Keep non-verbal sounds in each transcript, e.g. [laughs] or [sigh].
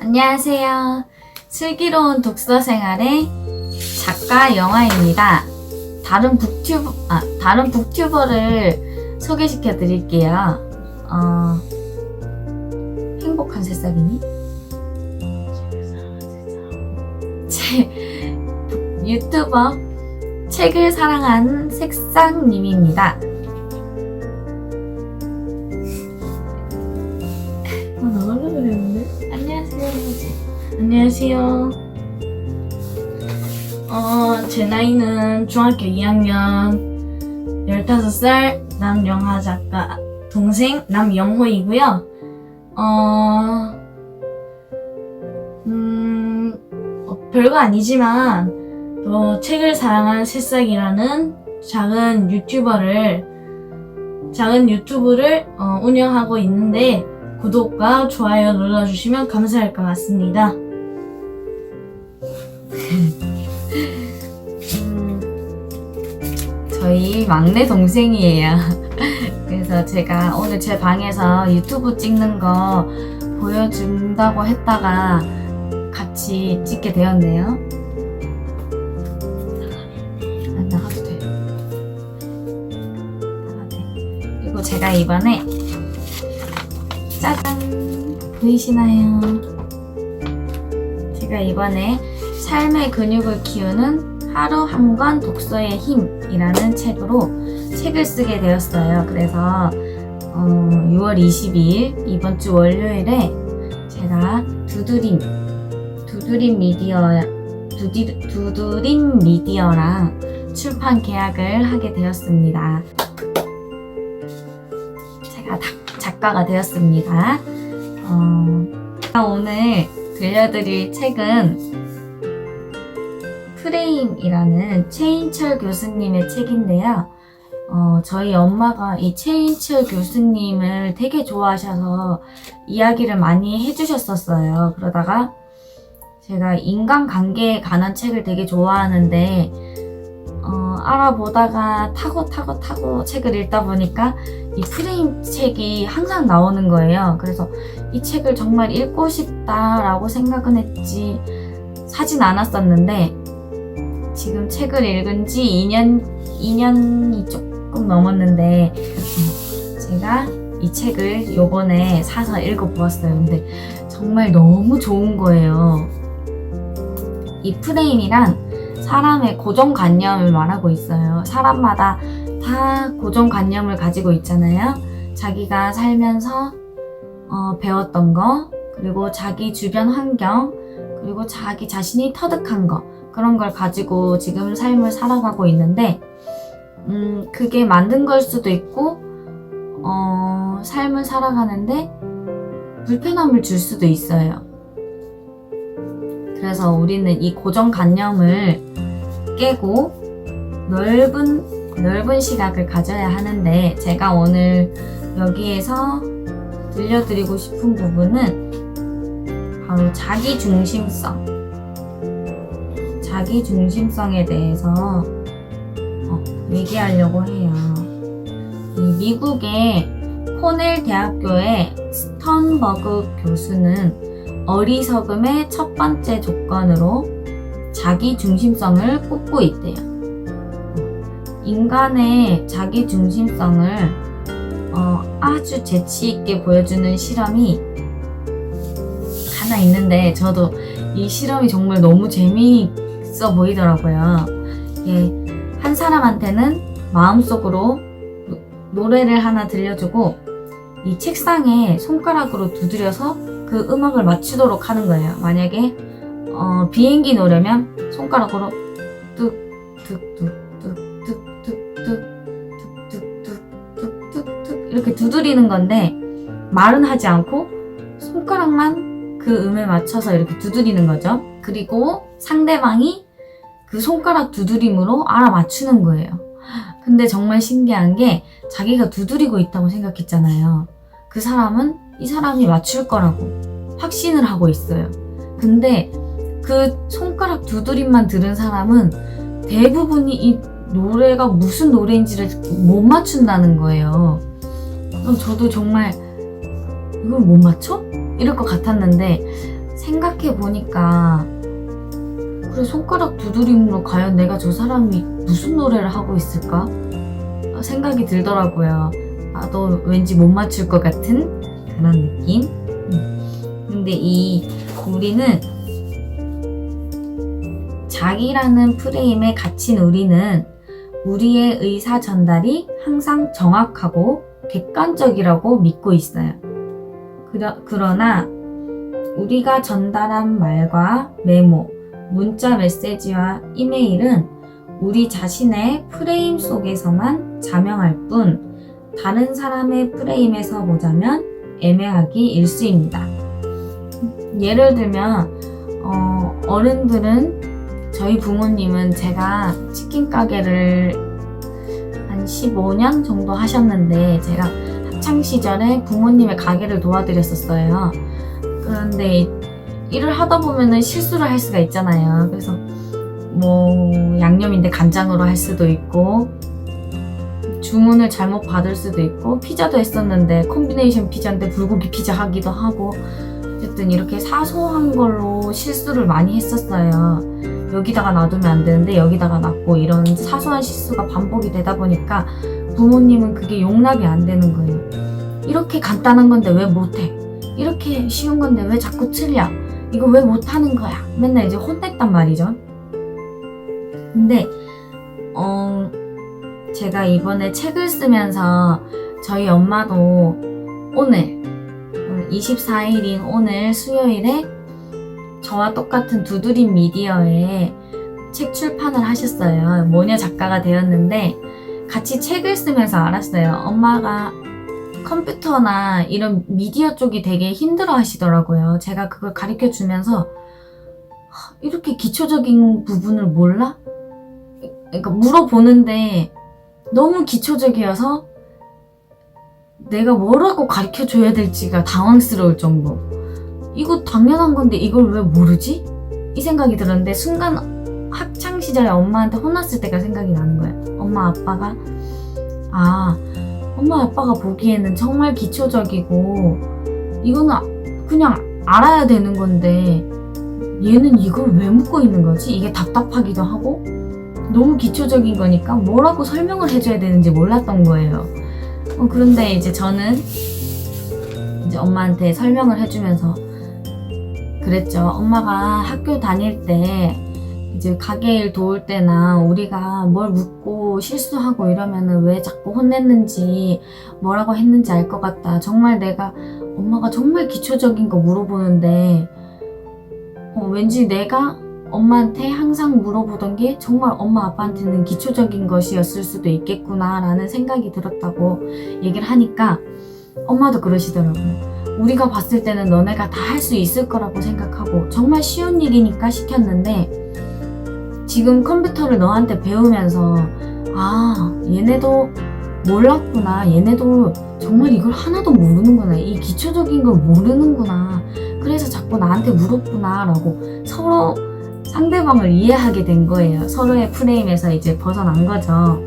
안녕하세요. 슬기로운 독서 생활의 작가 영화입니다. 다른 북튜버, 아, 다른 북튜버를 소개시켜 드릴게요. 어, 행복한 새싹이니? 제, 유튜버 책을 사랑하는 색상님입니다. 안녕하세요. 어, 제 나이는 중학교 2학년 15살 남영하 작가 동생 남영호이고요. 어, 음, 어, 별거 아니지만 또 책을 사랑하는 새싹이라는 작은 유튜버를 작은 유튜브를 어, 운영하고 있는데 구독과 좋아요 눌러주시면 감사할 것 같습니다. 음, [laughs] 저희 막내 동생이에요. [laughs] 그래서 제가 오늘 제 방에서 유튜브 찍는 거 보여준다고 했다가 같이 찍게 되었네요. 안 돼. 나가도 돼. 그리고 제가 이번에 짜잔 보이시나요? 제가 이번에 삶의 근육을 키우는 하루 한 권 독서의 힘이라는 책으로 책을 쓰게 되었어요. 그래서 어, 6월 22일 이번 주 월요일에 제가 두드림 두드림 미디어 두디, 두드림 미디어랑 출판 계약을 하게 되었습니다. 제가 다- 작가가 되었습니다. 어, 오늘 들려드릴 책은 프레임이라는 최인철 교수님의 책인데요. 어, 저희 엄마가 이 최인철 교수님을 되게 좋아하셔서 이야기를 많이 해주셨었어요. 그러다가 제가 인간관계에 관한 책을 되게 좋아하는데, 어, 알아보다가 타고 타고 타고 책을 읽다 보니까 이 프레임 책이 항상 나오는 거예요. 그래서 이 책을 정말 읽고 싶다라고 생각은 했지, 사진 않았었는데, 지금 책을 읽은 지 2년, 2년이 조금 넘었는데, 어, 제가 이 책을 요번에 사서 읽어보았어요. 근데 정말 너무 좋은 거예요. 이 프레임이란 사람의 고정관념을 말하고 있어요. 사람마다 다 고정관념을 가지고 있잖아요. 자기가 살면서 어, 배웠던 거, 그리고 자기 주변 환경, 그리고 자기 자신이 터득한 거, 그런 걸 가지고 지금 삶을 살아가고 있는데, 음, 그게 만든 걸 수도 있고, 어, 삶을 살아가는데 불편함을 줄 수도 있어요. 그래서 우리는 이 고정관념을 깨고 넓은, 넓은 시각을 가져야 하는데, 제가 오늘 여기에서 들려드리고 싶은 부분은 바로 자기 중심성. 자기 중심성에 대해서 어, 얘기하려고 해요. 이 미국의 코넬 대학교의 스턴버그 교수는 어리석음의 첫 번째 조건으로 자기 중심성을 꼽고 있대요. 인간의 자기 중심성을 어, 아주 재치 있게 보여주는 실험이 하나 있는데 저도 이 실험이 정말 너무 재미 있어 보이더라고요. 이게 한 사람한테는 마음속으로 노- 노래를 하나 들려주고 이 책상에 손가락으로 두드려서 그 음악을 맞추도록 하는 거예요. 만약에 어, 비행기 노래면 손가락으로 뚝뚝뚝뚝뚝뚝뚝뚝뚝뚝뚝 이렇게 두드리는 건데 말은 하지 않고 손가락만 그 음에 맞춰서 이렇게 두드리는 거죠. 그리고 상대방이 그 손가락 두드림으로 알아맞추는 거예요. 근데 정말 신기한 게 자기가 두드리고 있다고 생각했잖아요. 그 사람은 이 사람이 맞출 거라고 확신을 하고 있어요. 근데 그 손가락 두드림만 들은 사람은 대부분이 이 노래가 무슨 노래인지를 못 맞춘다는 거예요. 저도 정말 이걸 못 맞춰? 이럴 것 같았는데 생각해 보니까 그래 손가락 두드림으로 과연 내가 저 사람이 무슨 노래를 하고 있을까 생각이 들더라고요. 아, 너 왠지 못 맞출 것 같은 그런 느낌. 음. 근데 이 우리는 자기라는 프레임에 갇힌 우리는 우리의 의사 전달이 항상 정확하고 객관적이라고 믿고 있어요. 그러, 그러나 우리가 전달한 말과 메모, 문자 메시지와 이메일은 우리 자신의 프레임 속에서만 자명할 뿐 다른 사람의 프레임에서 보자면 애매하기 일수입니다. 예를 들면 어, 어른들은 저희 부모님은 제가 치킨 가게를 한 15년 정도 하셨는데 제가 학창 시절에 부모님의 가게를 도와드렸었어요. 그런데 일을 하다 보면은 실수를 할 수가 있잖아요. 그래서 뭐 양념인데 간장으로 할 수도 있고 주문을 잘못 받을 수도 있고 피자도 했었는데 콤비네이션 피자인데 불고기 피자 하기도 하고 어쨌든 이렇게 사소한 걸로 실수를 많이 했었어요. 여기다가 놔두면 안 되는데 여기다가 놨고 이런 사소한 실수가 반복이 되다 보니까 부모님은 그게 용납이 안 되는 거예요. 이렇게 간단한 건데 왜 못해? 이렇게 쉬운 건데 왜 자꾸 틀려? 이거 왜 못하는 거야? 맨날 이제 혼냈단 말이죠. 근데 어 제가 이번에 책을 쓰면서 저희 엄마도 오늘 24일인 오늘 수요일에 저와 똑같은 두드림 미디어에 책 출판을 하셨어요. 모녀 작가가 되었는데 같이 책을 쓰면서 알았어요. 엄마가 컴퓨터나 이런 미디어 쪽이 되게 힘들어 하시더라고요. 제가 그걸 가르쳐 주면서 이렇게 기초적인 부분을 몰라? 그러니까 물어보는데 너무 기초적이어서 내가 뭐라고 가르쳐 줘야 될지가 당황스러울 정도. 이거 당연한 건데 이걸 왜 모르지? 이 생각이 들었는데 순간 학창 시절에 엄마한테 혼났을 때가 생각이 나는 거예요. 엄마 아빠가 아 엄마 아빠가 보기에는 정말 기초적이고 이거는 그냥 알아야 되는 건데 얘는 이걸 왜 묻고 있는 거지? 이게 답답하기도 하고 너무 기초적인 거니까 뭐라고 설명을 해줘야 되는지 몰랐던 거예요. 어, 그런데 이제 저는 이제 엄마한테 설명을 해주면서 그랬죠. 엄마가 학교 다닐 때 이제 가게 일 도울 때나 우리가 뭘 묻고 실수하고 이러면은 왜 자꾸 혼냈는지 뭐라고 했는지 알 것 같다. 정말 내가 엄마가 정말 기초적인 거 물어보는데 어, 왠지 내가 엄마한테 항상 물어보던 게 정말 엄마 아빠한테는 기초적인 것이었을 수도 있겠구나라는 생각이 들었다고 얘기를 하니까 엄마도 그러시더라고요. 우리가 봤을 때는 너네가 다 할 수 있을 거라고 생각하고 정말 쉬운 일이니까 시켰는데 지금 컴퓨터를 너한테 배우면서 아 얘네도 몰랐구나. 얘네도 정말 이걸 하나도 모르는구나. 이 기초적인 걸 모르는구나. 그래서 자꾸 나한테 물었구나 라고 서로 상대방을 이해하게 된 거예요. 서로의 프레임에서 이제 벗어난 거죠.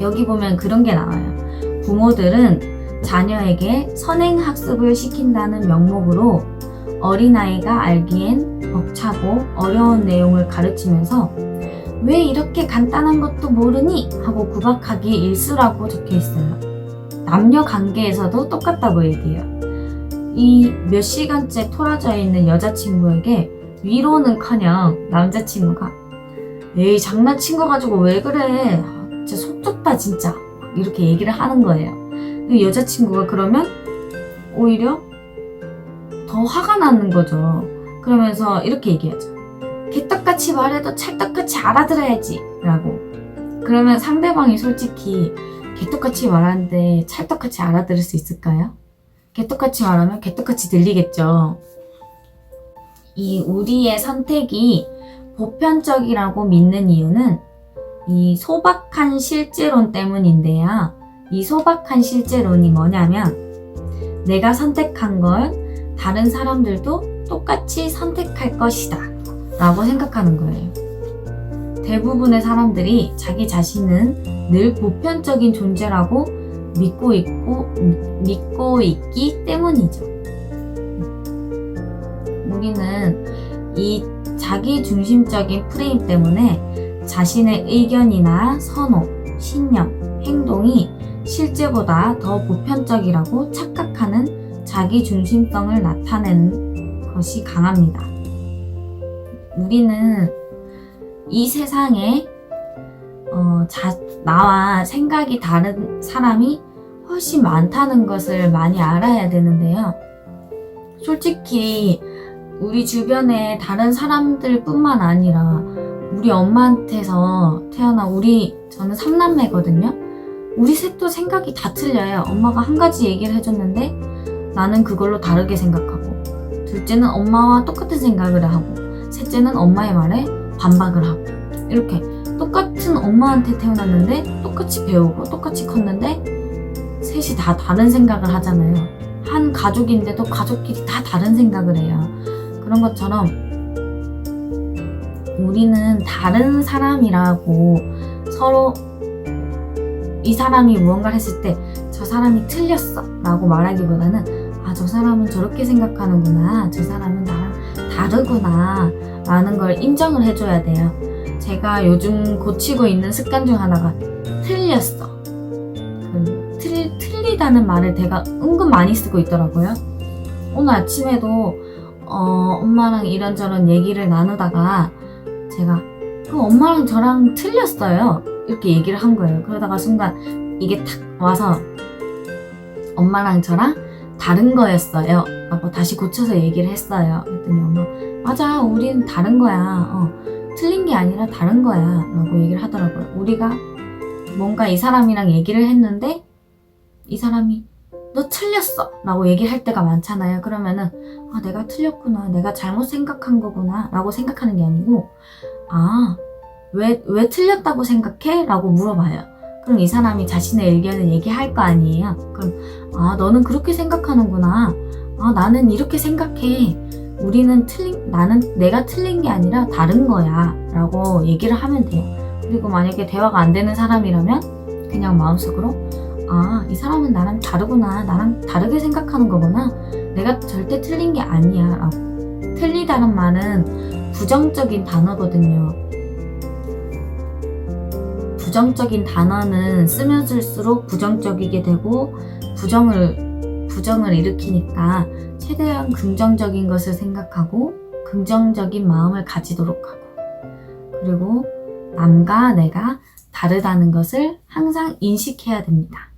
여기 보면 그런 게 나와요. 부모들은 자녀에게 선행학습을 시킨다는 명목으로 어린아이가 알기엔 벅차고 어려운 내용을 가르치면서 왜 이렇게 간단한 것도 모르니? 하고 구박하기 일수라고 적혀 있어요. 남녀 관계에서도 똑같다고 얘기해요. 이 몇 시간째 토라져 있는 여자친구에게 위로는 커녕 남자친구가 에이 장난친 거 가지고 왜 그래? 아, 진짜 속 좁다 진짜. 이렇게 얘기를 하는 거예요. 근데 여자친구가 그러면 오히려 더 화가 나는 거죠. 그러면서 이렇게 얘기하죠. 개떡같이 말해도 찰떡같이 알아들어야지. 라고. 그러면 상대방이 솔직히 개떡같이 말하는데 찰떡같이 알아들을 수 있을까요? 개떡같이 말하면 개떡같이 들리겠죠. 이 우리의 선택이 보편적이라고 믿는 이유는 이 소박한 실제론 때문인데요. 이 소박한 실제론이 뭐냐면 내가 선택한 걸 다른 사람들도 똑같이 선택할 것이다 라고 생각하는 거예요. 대부분의 사람들이 자기 자신은 늘 보편적인 존재라고 믿고 있고, 믿고 있기 때문이죠. 우리는 이 자기 중심적인 프레임 때문에 자신의 의견이나 선호, 신념, 행동이 실제보다 더 보편적이라고 착각하는 자기 중심성을 나타내는 것이 강합니다. 우리는 이 세상에 어, 자, 나와 생각이 다른 사람이 훨씬 많다는 것을 많이 알아야 되는데요. 솔직히 우리 주변에 다른 사람들 뿐만 아니라 우리 엄마한테서 태어난 우리 저는 삼남매거든요. 우리 셋도 생각이 다 틀려요. 엄마가 한 가지 얘기를 해줬는데 나는 그걸로 다르게 생각하고 둘째는 엄마와 똑같은 생각을 하고 셋째는 엄마의 말에 반박을 하고 이렇게 똑같은 엄마한테 태어났는데 똑같이 배우고 똑같이 컸는데 셋이 다 다른 생각을 하잖아요. 한 가족인데도 가족끼리 다 다른 생각을 해요. 그런 것처럼 우리는 다른 사람이라고 서로 이 사람이 무언가를 했을 때 저 사람이 틀렸어 라고 말하기보다는 사람은 저렇게 생각하는구나. 저 사람은 나랑 다르구나. 라는 걸 인정을 해줘야 돼요. 제가 요즘 고치고 있는 습관 중 하나가 틀렸어. 그 틀, 틀리다는 말을 제가 은근 많이 쓰고 있더라고요. 오늘 아침에도 어, 엄마랑 이런저런 얘기를 나누다가 제가 그 엄마랑 저랑 틀렸어요. 이렇게 얘기를 한 거예요. 그러다가 순간 이게 탁 와서 엄마랑 저랑 다른 거였어요. 라고 다시 고쳐서 얘기를 했어요. 그랬더니 엄마, 맞아, 우린 다른 거야. 어, 틀린 게 아니라 다른 거야. 라고 얘기를 하더라고요. 우리가 뭔가 이 사람이랑 얘기를 했는데 이 사람이 너 틀렸어. 라고 얘기를 할 때가 많잖아요. 그러면은 아, 내가 틀렸구나. 내가 잘못 생각한 거구나. 라고 생각하는 게 아니고, 아, 왜, 왜 틀렸다고 생각해? 라고 물어봐요. 그럼 이 사람이 자신의 의견을 얘기할 거 아니에요. 그럼, 아, 너는 그렇게 생각하는구나. 아, 나는 이렇게 생각해. 우리는 틀린, 나는 내가 틀린 게 아니라 다른 거야. 라고 얘기를 하면 돼요. 그리고 만약에 대화가 안 되는 사람이라면, 그냥 마음속으로, 아, 이 사람은 나랑 다르구나. 나랑 다르게 생각하는 거구나. 내가 절대 틀린 게 아니야. 라고. 틀리다는 말은 부정적인 단어거든요. 부정적인 단어는 쓰면 쓸수록 부정적이게 되고 부정을 부정을 일으키니까 최대한 긍정적인 것을 생각하고 긍정적인 마음을 가지도록 하고 그리고 남과 내가 다르다는 것을 항상 인식해야 됩니다.